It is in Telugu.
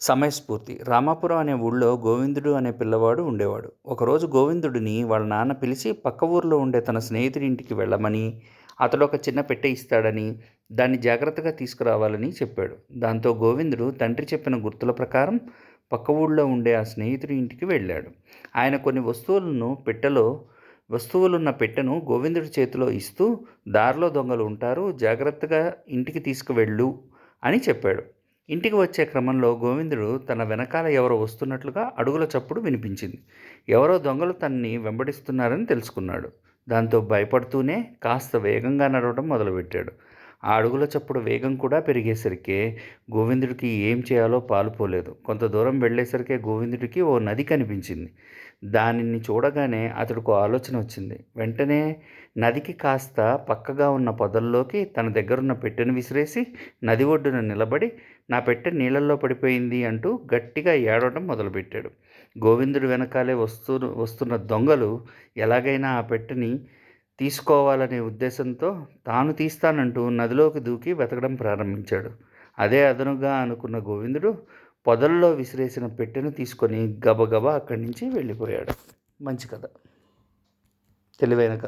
సమయస్ఫూర్తి. రామాపురం అనే ఊళ్ళో గోవిందుడు అనే పిల్లవాడు ఉండేవాడు. ఒకరోజు గోవిందుడిని వాళ్ళ నాన్న పిలిచి పక్క ఊర్లో ఉండే తన స్నేహితుడి ఇంటికి వెళ్ళమని అతడు ఒక చిన్న పెట్టె ఇస్తాడని దాన్ని జాగ్రత్తగా తీసుకురావాలని చెప్పాడు. దాంతో గోవిందుడు తండ్రి చెప్పిన గుర్తుల ప్రకారం పక్క ఊళ్ళో ఉండే ఆ స్నేహితుడి ఇంటికి వెళ్ళాడు. ఆయన కొన్ని వస్తువులను పెట్టెలో వస్తువులున్న పెట్టెను గోవిందుడి చేతిలో ఇస్తూ దారిలో దొంగలు ఉంటారు జాగ్రత్తగా ఇంటికి తీసుకువెళ్ళు అని చెప్పాడు. ఇంటికి వచ్చే క్రమంలో గోవిందుడు తన వెనకాల ఎవరో వస్తున్నట్లుగా అడుగుల చప్పుడు వినిపించింది. ఎవరో దొంగలు తన్ని వెంబడిస్తున్నారని తెలుసుకున్నాడు. దాంతో భయపడుతూనే కాస్త వేగంగా నడవడం మొదలుపెట్టాడు. ఆ అడుగుల చప్పుడు వేగం కూడా పెరిగేసరికి గోవిందుడికి ఏం చేయాలో పాలుపోలేదు కొంత దూరం వెళ్ళేసరికి గోవిందుడికి ఓ నది కనిపించింది. దానిని చూడగానే అతడికి ఆలోచన వచ్చింది. వెంటనే నదికి కాస్త పక్కగా ఉన్న పొదల్లోకి తన దగ్గరున్న పెట్టెను విసిరేసి నది ఒడ్డున నిలబడి నా పెట్టె నీళ్ళల్లో పడిపోయింది అంటూ గట్టిగా ఏడవడం మొదలుపెట్టాడు. గోవిందుడు వెనకాలే వస్తూ వస్తున్న దొంగలు ఎలాగైనా ఆ పెట్టెని తీసుకోవాలనే ఉద్దేశంతో తాను తీస్తానంటూ నదిలోకి దూకి వెతకడం ప్రారంభించాడు. అదే అదనుగా అనుకున్న గోవిందుడు పొదల్లో విసిరేసిన పెట్టెను తీసుకొని గబగబా అక్కడి నుంచి వెళ్ళిపోయాడు. మంచి కథ. తెలివైన కథ.